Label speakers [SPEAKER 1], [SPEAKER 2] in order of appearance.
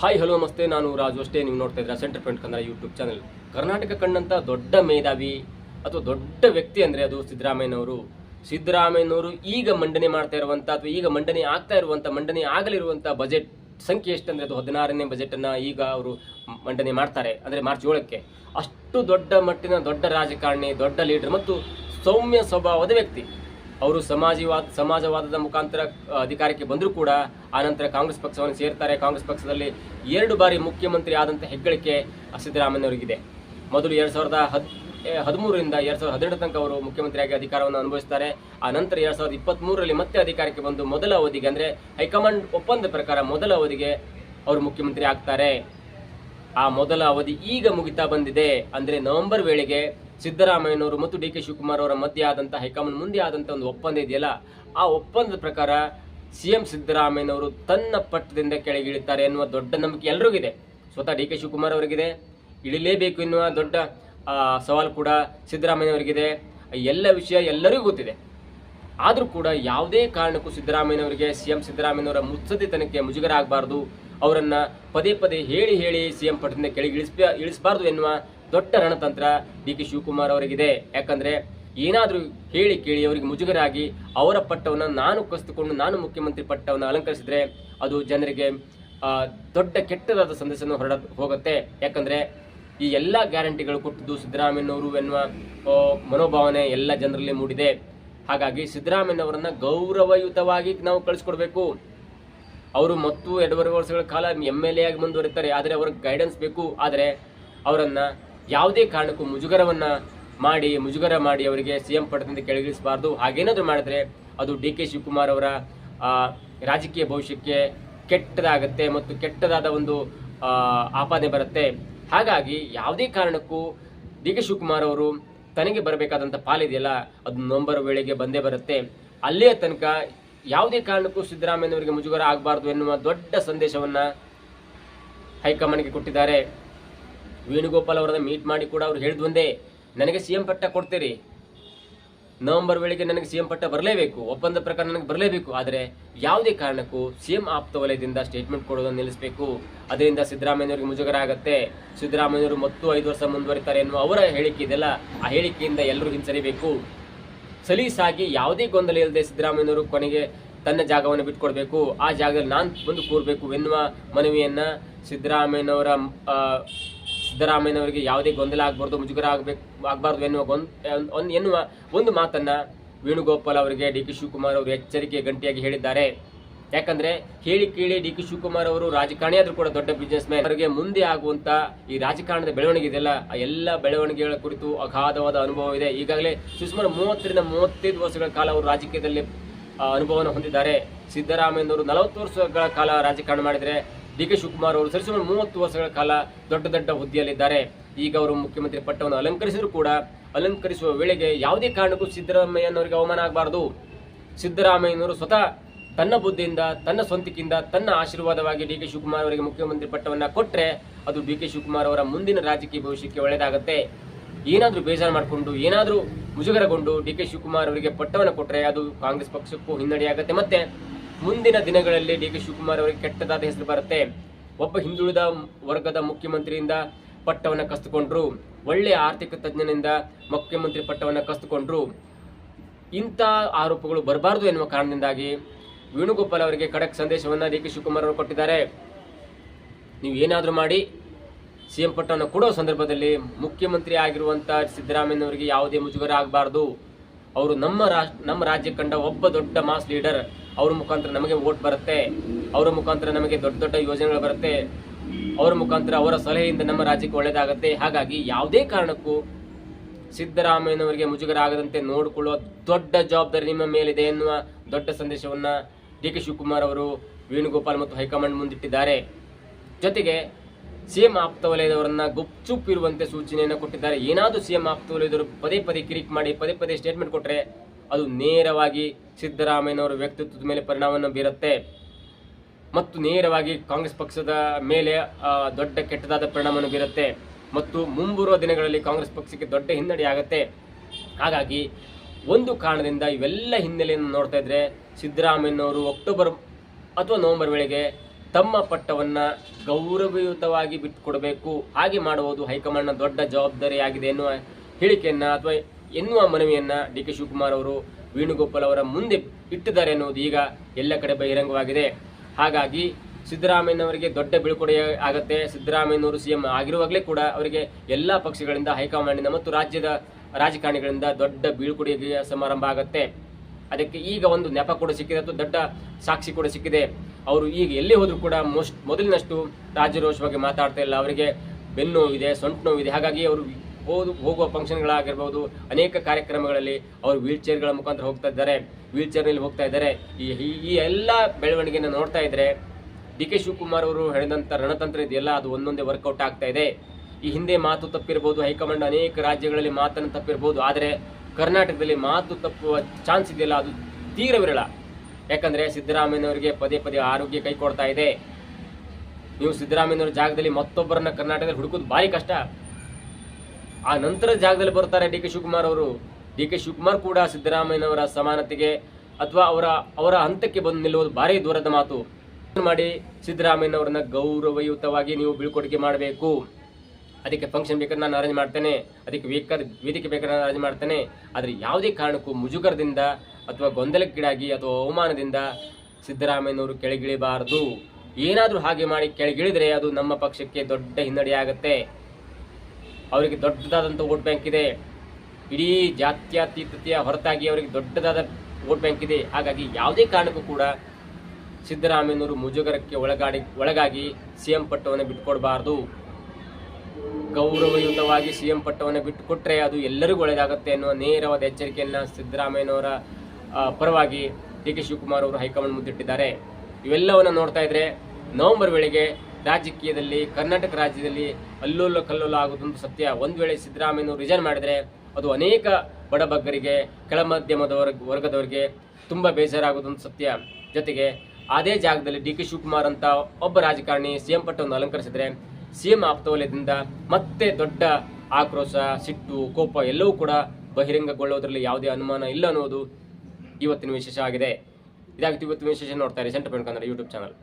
[SPEAKER 1] Hi hello ನಮಸ್ತೆ. ನಾನು ರಾಜು ಅಷ್ಟೇ. ನೀವು ನೋಡ್ತಾ ಇದ್ದೀರಾ centre friend Kannada YouTube channel Karnataka ಕಂಡಂಥ ದೊಡ್ಡ ಮೇಧಾವಿ ಅಥವಾ ದೊಡ್ಡ ವ್ಯಕ್ತಿ ಅಂದರೆ ಅದು ಸಿದ್ದರಾಮಯ್ಯನವರು. ಸಿದ್ದರಾಮಯ್ಯನವರು ಈಗ ಮಂಡನೆ ಮಾಡ್ತಾ ಇರುವಂಥ ಅಥವಾ ಈಗ ಮಂಡನೆ ಆಗ್ತಾ ಇರುವಂಥ ಮಂಡನೆ ಆಗಲಿರುವಂಥ ಬಜೆಟ್ ಸಂಖ್ಯೆ ಎಷ್ಟಂದರೆ ಅದು ಹದಿನಾರನೇ ಬಜೆಟನ್ನು ಈಗ ಅವರು ಮಂಡನೆ ಮಾಡ್ತಾರೆ. ಅಂದರೆ ಮಾರ್ಚ್ ಏಳಕ್ಕೆ. ಅಷ್ಟು ದೊಡ್ಡ ಮಟ್ಟಿನ ದೊಡ್ಡ ರಾಜಕಾರಣಿ, ದೊಡ್ಡ ಲೀಡರ್ ಮತ್ತು ಸೌಮ್ಯ ಸ್ವಭಾವದ ವ್ಯಕ್ತಿ. ಅವರು ಸಮಾಜವಾದ ಸಮಾಜವಾದದ ಮುಖಾಂತರ ಅಧಿಕಾರಕ್ಕೆ ಬಂದರೂ ಕೂಡ ಆನಂತರ ಕಾಂಗ್ರೆಸ್ ಪಕ್ಷವನ್ನು ಸೇರ್ತಾರೆ. ಕಾಂಗ್ರೆಸ್ ಪಕ್ಷದಲ್ಲಿ ಎರಡು ಬಾರಿ ಮುಖ್ಯಮಂತ್ರಿ ಆದಂಥ ಹೆಗ್ಗಳಿಕೆ ಸಿದ್ದರಾಮಯ್ಯನವರಿಗಿದೆ ಮೊದಲು ಎರಡು ಸಾವಿರದ ಹದ್ ಹದಿಮೂರರಿಂದ ಎರಡು ಸಾವಿರದ ಹದಿನೆಂಟು ತನಕ ಅವರು ಮುಖ್ಯಮಂತ್ರಿಯಾಗಿ ಅಧಿಕಾರವನ್ನು ಅನುಭವಿಸ್ತಾರೆ. ಆ ನಂತರ ಎರಡು ಸಾವಿರದ ಇಪ್ಪತ್ತ್ ಮೂರರಲ್ಲಿ ಮತ್ತೆ ಅಧಿಕಾರಕ್ಕೆ ಬಂದು ಮೊದಲ ಅವಧಿಗೆ ಅಂದರೆ ಹೈಕಮಾಂಡ್ ಒಪ್ಪಂದ ಪ್ರಕಾರ ಮೊದಲ ಅವಧಿಗೆ ಅವರು ಮುಖ್ಯಮಂತ್ರಿ ಆಗ್ತಾರೆ. ಆ ಮೊದಲ ಅವಧಿ ಈಗ ಮುಗಿತಾ ಬಂದಿದೆ. ಅಂದ್ರೆ ನವೆಂಬರ್ ವೇಳೆಗೆ ಸಿದ್ದರಾಮಯ್ಯನವರು ಮತ್ತು ಡಿ ಕೆ ಶಿವಕುಮಾರ್ ಅವರ ಮಧ್ಯೆ ಆದಂತ ಹೈಕಮಾಂಡ್ ಮುಂದೆ ಆದಂತ ಒಂದು ಒಪ್ಪಂದ ಇದೆಯಲ್ಲ, ಆ ಒಪ್ಪಂದದ ಪ್ರಕಾರ ಸಿಎಂ ಸಿದ್ದರಾಮಯ್ಯನವರು ತನ್ನ ಪಟ್ಟದಿಂದ ಕೆಳಗಿಳಿತಾರೆ ಎನ್ನುವ ದೊಡ್ಡ ನಂಬಿಕೆ ಎಲ್ರಿಗಿದೆ. ಸ್ವತಃ ಡಿ ಕೆ ಶಿವಕುಮಾರ್ ಅವರಿಗಿದೆ, ಇಳಿಲೇಬೇಕು ಎನ್ನುವ ದೊಡ್ಡ ಸವಾಲು ಕೂಡ ಸಿದ್ದರಾಮಯ್ಯನವರಿಗಿದೆ. ಎಲ್ಲ ವಿಷಯ ಎಲ್ಲರಿಗೂ ಗೊತ್ತಿದೆ. ಆದರೂ ಕೂಡ ಯಾವುದೇ ಕಾರಣಕ್ಕೂ ಸಿದ್ದರಾಮಯ್ಯನವರಿಗೆ, ಸಿಎಂ ಸಿದ್ದರಾಮಯ್ಯನವರ ಮುತ್ಸದ್ದಿತನಕ್ಕೆ ಮುಜುಗರ ಆಗಬಾರ್ದು ಅವರನ್ನು ಪದೇ ಪದೇ ಹೇಳಿ ಹೇಳಿ ಸಿಎಂ ಪಟ್ಟದಿಂದ ಕೆಳಗೆ ಇಳಿಸ್ಬ ಇಳಿಸಬಾರ್ದು ಎನ್ನುವ ದೊಡ್ಡ ರಣತಂತ್ರ ಡಿ ಕೆ ಶಿವಕುಮಾರ್ ಅವರಿಗಿದೆ. ಯಾಕಂದ್ರೆ ಏನಾದರೂ ಕೇಳಿ ಕೇಳಿ ಅವರಿಗೆ ಮುಜುಗರಾಗಿ ಅವರ ಪಟ್ಟವನ್ನು ನಾನು ಕಸಿದುಕೊಂಡು ನಾನು ಮುಖ್ಯಮಂತ್ರಿ ಪಟ್ಟವನ್ನು ಅಲಂಕರಿಸಿದ್ರೆ ಅದು ಜನರಿಗೆ ದೊಡ್ಡ ಕೆಟ್ಟದಾದ ಸಂದೇಶವನ್ನು ಹೊರಡ ಹೋಗುತ್ತೆ. ಯಾಕಂದ್ರೆ ಈ ಎಲ್ಲ ಗ್ಯಾರಂಟಿಗಳು ಕೊಟ್ಟಿದ್ದು ಸಿದ್ದರಾಮಯ್ಯನವರು ಎನ್ನುವ ಮನೋಭಾವನೆ ಎಲ್ಲ ಜನರಲ್ಲಿ ಮೂಡಿದೆ. ಹಾಗಾಗಿ ಸಿದ್ದರಾಮಯ್ಯನವರನ್ನ ಗೌರವಯುತವಾಗಿ ನಾವು ಕಳಿಸ್ಕೊಡ್ಬೇಕು. ಅವರು ಮತ್ತು ಎರಡೂವರೆ ವರ್ಷಗಳ ಕಾಲ ಎಂ ಎಲ್ ಎ ಆಗಿ ಮುಂದುವರಿತಾರೆ. ಆದರೆ ಅವ್ರಿಗೆ ಗೈಡೆನ್ಸ್ ಬೇಕು. ಆದರೆ ಅವರನ್ನ ಯಾವುದೇ ಕಾರಣಕ್ಕೂ ಮುಜುಗರವನ್ನ ಮಾಡಿ, ಮುಜುಗರ ಮಾಡಿ ಅವರಿಗೆ ಸಿಎಂ ಪಟ್ಟದಿಂದ ಕೆಳಗಿಳಿಸಬಾರ್ದು. ಹಾಗೇನಾದರೂ ಮಾಡಿದ್ರೆ ಅದು ಡಿ ಕೆ ಶಿವಕುಮಾರ್ ಅವರ ರಾಜಕೀಯ ಭವಿಷ್ಯಕ್ಕೆ ಕೆಟ್ಟದಾಗತ್ತೆ ಮತ್ತು ಕೆಟ್ಟದಾದ ಒಂದು ಆಪಾದನೆ ಬರುತ್ತೆ. ಹಾಗಾಗಿ ಯಾವುದೇ ಕಾರಣಕ್ಕೂ ಡಿ ಕೆ ಶಿವಕುಮಾರ್ ಅವರು ತನಗೆ ಬರಬೇಕಾದಂಥ ಪಾಲಿದೆಯಲ್ಲ ಅದು ನವಂಬರ್ ವೇಳೆಗೆ ಬಂದೇ ಬರುತ್ತೆ. ಅಲ್ಲಿಯ ತನಕ ಯಾವುದೇ ಕಾರಣಕ್ಕೂ ಸಿದ್ದರಾಮಯ್ಯನವರಿಗೆ ಮುಜುಗರ ಆಗಬಾರ್ದು ಎನ್ನುವ ದೊಡ್ಡ ಸಂದೇಶವನ್ನ ಹೈಕಮಾಂಡ್ಗೆ ಕೊಟ್ಟಿದ್ದಾರೆ. ವೇಣುಗೋಪಾಲ್ ಅವರನ್ನ ಮೀಟ್ ಮಾಡಿ ಕೂಡ ಅವ್ರು ಹೇಳಿದ್ ಒಂದೇ, ನನಗೆ ಸಿಎಂ ಪಟ್ಟ ಕೊಡ್ತೀರಿ. ನವೆಂಬರ್ ವೇಳೆಗೆ ನನಗೆ ಸಿಎಂ ಪಟ್ಟ ಬರಲೇಬೇಕು, ಒಪ್ಪಂದ ಪ್ರಕಾರ ನನಗೆ ಬರಲೇಬೇಕು. ಆದರೆ ಯಾವುದೇ ಕಾರಣಕ್ಕೂ ಸಿಎಂ ಆಪ್ತ ವಲಯದಿಂದ ಸ್ಟೇಟ್ಮೆಂಟ್ ಕೊಡೋದನ್ನು ನಿಲ್ಲಿಸಬೇಕು. ಅದರಿಂದ ಸಿದ್ದರಾಮಯ್ಯನವರಿಗೆ ಮುಜುಗರ ಆಗುತ್ತೆ. ಸಿದ್ದರಾಮಯ್ಯವರು ಮತ್ತು ಐದು ವರ್ಷ ಮುಂದುವರಿತಾರೆ ಎನ್ನುವ ಅವರ ಹೇಳಿಕೆ ಇದೆಲ್ಲ. ಆ ಹೇಳಿಕೆಯಿಂದ ಎಲ್ಲರೂ ಹಿಂಸರಿಬೇಕು. ಸಲೀಸಾಗಿ ಯಾವುದೇ ಗೊಂದಲ ಇಲ್ಲದೆ ಸಿದ್ದರಾಮಯ್ಯವರು ಕೊನೆಗೆ ತನ್ನ ಜಾಗವನ್ನು ಬಿಟ್ಕೊಡ್ಬೇಕು. ಆ ಜಾಗದಲ್ಲಿ ನಾನು ಬಂದು ಕೂರಬೇಕು ಎನ್ನುವ ಮನವಿಯನ್ನು ಸಿದ್ದರಾಮಯ್ಯನವರ ಸಿದ್ದರಾಮಯ್ಯನವರಿಗೆ ಯಾವುದೇ ಗೊಂದಲ ಆಗಬಾರ್ದು, ಮುಜುಗರ ಆಗಬೇಕು, ಆಗಬಾರ್ದು ಎನ್ನುವ ಒಂದ್- ಎನ್ನುವ ಒಂದು ಮಾತನ್ನು ವೇಣುಗೋಪಾಲ್ ಅವರಿಗೆ ಡಿ ಕೆ ಶಿವಕುಮಾರ್ ಅವರು ಎಚ್ಚರಿಕೆ ಗಂಟೆಯಾಗಿ ಹೇಳಿದ್ದಾರೆ. ಯಾಕಂದ್ರೆ ಹೇಳಿ ಕೇಳಿ ಡಿ ಕೆ ಶಿವಕುಮಾರ್ ಅವರು ರಾಜಕಾರಣಿ ಆದರೂ ಕೂಡ ದೊಡ್ಡ ಬಿಸ್ನೆಸ್ ಮ್ಯಾನ್ ಅವರಿಗೆ ಮುಂದೆ ಆಗುವಂತ ಈ ರಾಜಕಾರಣದ ಬೆಳವಣಿಗೆ ಇದೆಯಲ್ಲ, ಆ ಎಲ್ಲ ಬೆಳವಣಿಗೆಗಳ ಕುರಿತು ಅಗಾಧವಾದ ಅನುಭವ ಇದೆ. ಈಗಾಗಲೇ ಸುಮಾರು ಮೂವತ್ತರಿಂದ ಮೂವತ್ತೈದು ವರ್ಷಗಳ ಕಾಲ ಅವರು ರಾಜಕೀಯದಲ್ಲಿ ಅನುಭವವನ್ನು ಹೊಂದಿದ್ದಾರೆ. ಸಿದ್ದರಾಮಯ್ಯನವರು ನಲವತ್ತು ವರ್ಷಗಳ ಕಾಲ ರಾಜಕಾರಣ ಮಾಡಿದರೆ ಡಿ ಕೆ ಶಿವಕುಮಾರ್ ಅವರು ಸರಿಸುಮಾರು ಮೂವತ್ತು ವರ್ಷಗಳ ಕಾಲ ದೊಡ್ಡ ದೊಡ್ಡ ಹುದ್ದೆಯಲ್ಲಿದ್ದಾರೆ. ಈಗ ಅವರು ಮುಖ್ಯಮಂತ್ರಿ ಪಟ್ಟವನ್ನು ಅಲಂಕರಿಸಿದ್ರು ಕೂಡ ಅಲಂಕರಿಸುವ ವೇಳೆಗೆ ಯಾವುದೇ ಕಾರಣಕ್ಕೂ ಸಿದ್ದರಾಮಯ್ಯನವರಿಗೆ ಅವಮಾನ ಆಗಬಾರದು. ಸಿದ್ದರಾಮಯ್ಯನವರು ಸ್ವತಃ ತನ್ನ ಬುದ್ಧಿಯಿಂದ, ತನ್ನ ಸ್ವಂತಿಕಿಂದ ತನ್ನ ಆಶೀರ್ವಾದವಾಗಿ ಡಿ ಕೆ ಶಿವಕುಮಾರ್ ಅವರಿಗೆ ಮುಖ್ಯಮಂತ್ರಿ ಪಟ್ಟವನ್ನು ಕೊಟ್ಟರೆ ಅದು ಡಿ ಕೆ ಶಿವಕುಮಾರ್ ಅವರ ಮುಂದಿನ ರಾಜಕೀಯ ಭವಿಷ್ಯಕ್ಕೆ ಒಳ್ಳೆಯದಾಗುತ್ತೆ. ಏನಾದರೂ ಬೇಜಾರು ಮಾಡಿಕೊಂಡು, ಏನಾದರೂ ಮುಜುಗರಗೊಂಡು ಡಿ ಕೆ ಶಿವಕುಮಾರ್ ಅವರಿಗೆ ಪಟ್ಟವನ್ನು ಕೊಟ್ಟರೆ ಅದು ಕಾಂಗ್ರೆಸ್ ಪಕ್ಷಕ್ಕೂ ಹಿನ್ನಡೆಯಾಗುತ್ತೆ. ಮತ್ತೆ ಮುಂದಿನ ದಿನಗಳಲ್ಲಿ ಡಿ ಕೆ ಶಿವಕುಮಾರ್ ಅವರಿಗೆ ಕೆಟ್ಟದಾದ ಹೆಸರು ಬರುತ್ತೆ. ಒಬ್ಬ ಹಿಂದುಳಿದ ವರ್ಗದ ಮುಖ್ಯಮಂತ್ರಿಯಿಂದ ಪಟ್ಟವನ್ನ ಕಸ್ತುಕೊಂಡ್ರು. ಒಳ್ಳೆಯ ಆರ್ಥಿಕ ತಜ್ಞನಿಂದ ಮುಖ್ಯಮಂತ್ರಿ ಪಟ್ಟವನ್ನ ಕಸ್ತುಕೊಂಡ್ರು. ಇಂಥ ಆರೋಪಗಳು ಬರಬಾರದು ಎನ್ನುವ ಕಾರಣದಿಂದಾಗಿ ವೇಣುಗೋಪಾಲ್ ಅವರಿಗೆ ಖಡಕ್ ಸಂದೇಶವನ್ನ ಡಿ ಕೆ ಶಿವಕುಮಾರ್ ಅವರು ಕೊಟ್ಟಿದ್ದಾರೆ. ನೀವು ಏನಾದರೂ ಮಾಡಿ ಸಿಎಂ ಪಟ್ಟವನ್ನು ಕೊಡೋ ಸಂದರ್ಭದಲ್ಲಿ ಮುಖ್ಯಮಂತ್ರಿ ಆಗಿರುವಂತ ಸಿದ್ದರಾಮಯ್ಯನವರಿಗೆ ಯಾವುದೇ ಮುಜುಗರ ಆಗಬಾರ್ದು. ಅವರು ನಮ್ಮ ರಾಷ್ಟ್ರ, ನಮ್ಮ ರಾಜ್ಯ ಕಂಡ ಒಬ್ಬ ದೊಡ್ಡ ಮಾಸ್ ಲೀಡರ್ ಅವ್ರ ಮುಖಾಂತರ ನಮಗೆ ವೋಟ್ ಬರುತ್ತೆ, ಅವರ ಮುಖಾಂತರ ನಮಗೆ ದೊಡ್ಡ ದೊಡ್ಡ ಯೋಜನೆಗಳು ಬರುತ್ತೆ, ಅವರ ಮುಖಾಂತರ ಅವರ ಸಲಹೆಯಿಂದ ನಮ್ಮ ರಾಜ್ಯಕ್ಕೆ ಒಳ್ಳೆಯದಾಗುತ್ತೆ. ಹಾಗಾಗಿ ಯಾವುದೇ ಕಾರಣಕ್ಕೂ ಸಿದ್ದರಾಮಯ್ಯನವರಿಗೆ ಮುಜುಗರ ಆಗದಂತೆ ನೋಡಿಕೊಳ್ಳುವ ದೊಡ್ಡ ಜವಾಬ್ದಾರಿ ನಿಮ್ಮ ಮೇಲಿದೆ ಎನ್ನುವ ದೊಡ್ಡ ಸಂದೇಶವನ್ನ ಡಿ ಕೆ ಶಿವಕುಮಾರ್ ಅವರು, ವೇಣುಗೋಪಾಲ್ ಮತ್ತು ಹೈಕಮಾಂಡ್ ಮುಂದಿಟ್ಟಿದ್ದಾರೆ. ಜೊತೆಗೆ ಸಿಎಂ ಆಪ್ತ ವಲಯದವರನ್ನ ಗುಪ್ಚುಪ್ ಇರುವಂತೆ ಸೂಚನೆಯನ್ನು ಕೊಟ್ಟಿದ್ದಾರೆ. ಏನಾದರೂ ಸಿಎಂ ಆಪ್ತ ವಲಯದವರು ಪದೇ ಪದೇ ಕಿರಿಕ್ ಮಾಡಿ, ಪದೇ ಪದೇ ಸ್ಟೇಟ್ಮೆಂಟ್ ಕೊಟ್ಟರೆ ಅದು ನೇರವಾಗಿ ಸಿದ್ದರಾಮಯ್ಯನವರ ವ್ಯಕ್ತಿತ್ವದ ಮೇಲೆ ಪರಿಣಾಮವನ್ನು ಬೀರುತ್ತೆ. ಮತ್ತು ನೇರವಾಗಿ ಕಾಂಗ್ರೆಸ್ ಪಕ್ಷದ ಮೇಲೆ ದೊಡ್ಡ ಕೆಟ್ಟದಾದ ಪರಿಣಾಮವನ್ನು ಬೀರುತ್ತೆ. ಮತ್ತು ಮುಂಬರುವ ದಿನಗಳಲ್ಲಿ ಕಾಂಗ್ರೆಸ್ ಪಕ್ಷಕ್ಕೆ ದೊಡ್ಡ ಹಿನ್ನಡೆ ಆಗುತ್ತೆ. ಹಾಗಾಗಿ ಒಂದು ಕಾರಣದಿಂದ ಇವೆಲ್ಲ ಹಿನ್ನೆಲೆಯನ್ನು ನೋಡ್ತಾ ಇದ್ರೆ ಸಿದ್ದರಾಮಯ್ಯನವರು ಅಕ್ಟೋಬರ್ ಅಥವಾ ನವೆಂಬರ್ ವೇಳೆಗೆ ತಮ್ಮ ಪಟ್ಟವನ್ನು ಗೌರವಯುತವಾಗಿ ಬಿಟ್ಟುಕೊಡಬೇಕು. ಹಾಗೆ ಮಾಡುವುದು ಹೈಕಮಾಂಡ್ನ ದೊಡ್ಡ ಜವಾಬ್ದಾರಿಯಾಗಿದೆ ಎನ್ನುವ ಹೇಳಿಕೆಯನ್ನು ಅಥವಾ ಎನ್ನುವ ಮನವಿಯನ್ನ ಡಿ ಕೆ ಶಿವಕುಮಾರ್ ಅವರು, ವೇಣುಗೋಪಾಲ್ ಅವರ ಮುಂದೆ ಇಟ್ಟಿದ್ದಾರೆ ಎನ್ನುವುದು ಈಗ ಎಲ್ಲ ಕಡೆ ಬಹಿರಂಗವಾಗಿದೆ. ಹಾಗಾಗಿ ಸಿದ್ದರಾಮಯ್ಯನವರಿಗೆ ದೊಡ್ಡ ಬೀಳ್ಕೊಡೆ ಆಗುತ್ತೆ. ಸಿದ್ದರಾಮಯ್ಯನವರು ಸಿಎಂ ಆಗಿರುವಾಗಲೇ ಕೂಡ ಅವರಿಗೆ ಎಲ್ಲ ಪಕ್ಷಗಳಿಂದ ಹೈಕಮಾಂಡಿನ ಮತ್ತು ರಾಜ್ಯದ ರಾಜಕಾರಣಿಗಳಿಂದ ದೊಡ್ಡ ಬೀಳ್ಕೊಡುಗೆಯ ಸಮಾರಂಭ ಆಗುತ್ತೆ. ಅದಕ್ಕೆ ಈಗ ಒಂದು ನೆಪ ಕೂಡ ಸಿಕ್ಕಿದೆ, ಅಥವಾ ದೊಡ್ಡ ಸಾಕ್ಷಿ ಕೂಡ ಸಿಕ್ಕಿದೆ. ಅವರು ಈಗ ಎಲ್ಲಿ ಹೋದರೂ ಕೂಡ ಮೋಸ್ಟ್ ಮೊದಲಿನಷ್ಟು ರಾಜ್ಯರೋಷವಾಗಿ ಮಾತಾಡ್ತಾ ಇಲ್ಲ. ಅವರಿಗೆ ಬೆನ್ನು ನೋವಿದೆ ಸೊಂಟು ನೋವಿದೆ ಹಾಗಾಗಿ ಅವರು ಹೋದು ಹೋಗುವ ಫಂಕ್ಷನ್ಗಳಾಗಿರ್ಬೋದು ಅನೇಕ ಕಾರ್ಯಕ್ರಮಗಳಲ್ಲಿ ಅವರು ವೀಲ್ ಚೇರ್ಗಳ ಮುಖಾಂತರ ಹೋಗ್ತಾ ಇದ್ದಾರೆ. ವೀಲ್ ಚೇರ್ನಲ್ಲಿ ಹೋಗ್ತಾ ಇದ್ದಾರೆ. ಈ, ಈ- ಎಲ್ಲ ಬೆಳವಣಿಗೆಯನ್ನು ನೋಡ್ತಾ ಇದ್ರೆ ಡಿ ಕೆ ಶಿವಕುಮಾರ್ ಅವರು ಹೇಳಿದಂಥ ರಣತಂತ್ರ ಇದೆಯಲ್ಲ, ಅದು ಒಂದೊಂದೇ ವರ್ಕೌಟ್ ಆಗ್ತಾ ಇದೆ. ಈ ಹಿಂದೆ ಮಾತು ತಪ್ಪಿರ್ಬೋದು, ಹೈಕಮಾಂಡ್ ಅನೇಕ ರಾಜ್ಯಗಳಲ್ಲಿ ಮಾತನ್ನು ತಪ್ಪಿರ್ಬೋದು, ಆದರೆ ಕರ್ನಾಟಕದಲ್ಲಿ ಮಾತು ತಪ್ಪುವ ಚಾನ್ಸ್ ಇದೆಯಲ್ಲ, ಅದು ತೀರ ವಿರಳ ಯಾಕಂದ್ರೆ ಸಿದ್ದರಾಮಯ್ಯನವರಿಗೆ ಪದೇ ಪದೇ ಆರೋಗ್ಯ ಕೈ ಕೊಡ್ತಾ ಇದೆ. ನೀವು ಸಿದ್ದರಾಮಯ್ಯನವರ ಜಾಗದಲ್ಲಿ ಮತ್ತೊಬ್ಬರನ್ನ ಕರ್ನಾಟಕದಲ್ಲಿ ಹುಡುಕೋದು ಭಾರಿ ಕಷ್ಟ. ಆ ನಂತರ ಜಾಗದಲ್ಲಿ ಬರ್ತಾರೆ ಡಿ ಕೆ ಶಿವಕುಮಾರ್ ಅವರು. ಡಿ ಕೆ ಶಿವಕುಮಾರ್ ಕೂಡ ಸಿದ್ದರಾಮಯ್ಯನವರ ಸಮಾನತೆಗೆ ಅಥವಾ ಅವರ ಅವರ ಹಂತಕ್ಕೆ ಬಂದು ನಿಲ್ಲುವುದು ಭಾರಿ ದೂರದ ಮಾತು. ಮಾಡಿ ಸಿದ್ದರಾಮಯ್ಯನವರನ್ನ ಗೌರವಯುತವಾಗಿ ನೀವು ಬೀಳ್ಕೊಡುಗೆ ಮಾಡಬೇಕು. ಅದಕ್ಕೆ ಫಂಕ್ಷನ್ ಬೇಕಾದ್ರೆ ನಾನು ಅರೇಂಜ್ ಮಾಡ್ತೇನೆ. ಅದಕ್ಕೆ ಬೇಕಾದ ವೇದಿಕೆ ಬೇಕಾದ್ರೆ ನಾನು ಅರೇಂಜ್ ಮಾಡ್ತೇನೆ. ಆದರೆ ಯಾವುದೇ ಕಾರಣಕ್ಕೂ ಮುಜುಗರದಿಂದ ಅಥವಾ ಗೊಂದಲಕ್ಕೀಡಾಗಿ ಅಥವಾ ಅವಮಾನದಿಂದ ಸಿದ್ದರಾಮಯ್ಯನವರು ಕೆಳಗಿಳಿಬಾರದು. ಏನಾದರೂ ಹಾಗೆ ಮಾಡಿ ಕೆಳಗಿಳಿದರೆ ಅದು ನಮ್ಮ ಪಕ್ಷಕ್ಕೆ ದೊಡ್ಡ ಹಿನ್ನಡೆಯಾಗತ್ತೆ ಅವರಿಗೆ ದೊಡ್ಡದಾದಂಥ ವೋಟ್ ಬ್ಯಾಂಕ್ ಇದೆ. ಇಡೀ ಜಾತ್ಯತೀತತೆಯ ಹೊರತಾಗಿ ಅವರಿಗೆ ದೊಡ್ಡದಾದ ವೋಟ್ ಬ್ಯಾಂಕ್ ಇದೆ. ಹಾಗಾಗಿ ಯಾವುದೇ ಕಾರಣಕ್ಕೂ ಕೂಡ ಸಿದ್ದರಾಮಯ್ಯನವರು ಮುಜುಗರಕ್ಕೆ ಒಳಗಾಡಿ, ಒಳಗಾಗಿ ಸಿಎಂ ಪಟ್ಟವನ್ನು ಬಿಟ್ಟುಕೊಡಬಾರ್ದು. ಗೌರವಯುತವಾಗಿ ಸಿಎಂ ಪಟ್ಟವನ್ನು ಬಿಟ್ಟುಕೊಟ್ರೆ ಅದು ಎಲ್ಲರಿಗೂ ಒಳ್ಳೆಯದಾಗುತ್ತೆ ಅನ್ನುವ ನೇರವಾದ ಎಚ್ಚರಿಕೆಯನ್ನು ಸಿದ್ದರಾಮಯ್ಯನವರ ಪರವಾಗಿ ಡಿ ಕೆ ಶಿವಕುಮಾರ್ ಅವರು ಹೈಕಮಾಂಡ್ ಮುಂದಿಟ್ಟಿದ್ದಾರೆ. ಇವೆಲ್ಲವನ್ನು ನೋಡ್ತಾ ಇದ್ರೆ ನವೆಂಬರ್ ವೇಳೆಗೆ ರಾಜಕೀಯದಲ್ಲಿ, ಕರ್ನಾಟಕ ರಾಜ್ಯದಲ್ಲಿ ಅಲ್ಲೋಲ ಕಲ್ಲೋಲ ಆಗುವುದೊಂದು ಸತ್ಯ. ಒಂದು ವೇಳೆ ಸಿದ್ದರಾಮಯ್ಯನವರು ರಿಜೈನ್ ಮಾಡಿದ್ರೆ ಅದು ಅನೇಕ ಬಡಬಗ್ಗರಿಗೆ ಕೆಳ ಮಧ್ಯಮದ ವರ್ಗ ವರ್ಗದವರಿಗೆ ತುಂಬ ಬೇಜಾರಾಗುವುದೊಂದು ಸತ್ಯ. ಜೊತೆಗೆ ಅದೇ ಜಾಗದಲ್ಲಿ ಡಿ ಕೆ ಶಿವಕುಮಾರ್ ಅಂತ ಒಬ್ಬ ರಾಜಕಾರಣಿ ಸಿಎಂ ಪಟ್ಟವನ್ನು ಅಲಂಕರಿಸಿದ್ರೆ ಸಿಎಂ ಆಪ್ತವಲಯದಿಂದ ಮತ್ತೆ ದೊಡ್ಡ ಆಕ್ರೋಶ, ಸಿಟ್ಟು, ಕೋಪ ಎಲ್ಲವೂ ಕೂಡ ಬಹಿರಂಗಗೊಳ್ಳುವುದರಲ್ಲಿ ಯಾವುದೇ ಅನುಮಾನ ಇಲ್ಲ ಅನ್ನೋದು ಇವತ್ತಿನ ವಿಶೇಷ ಆಗಿದೆ. ಇದಾಗಿತ್ತು ಇವತ್ತಿನ ವಿಶೇಷ ನೋಡ್ತಾರೆ ಸೆಂಟರ್ ಕನ್ನಡ ಯೂಟ್ಯೂಬ್ ಚಾನಲ್.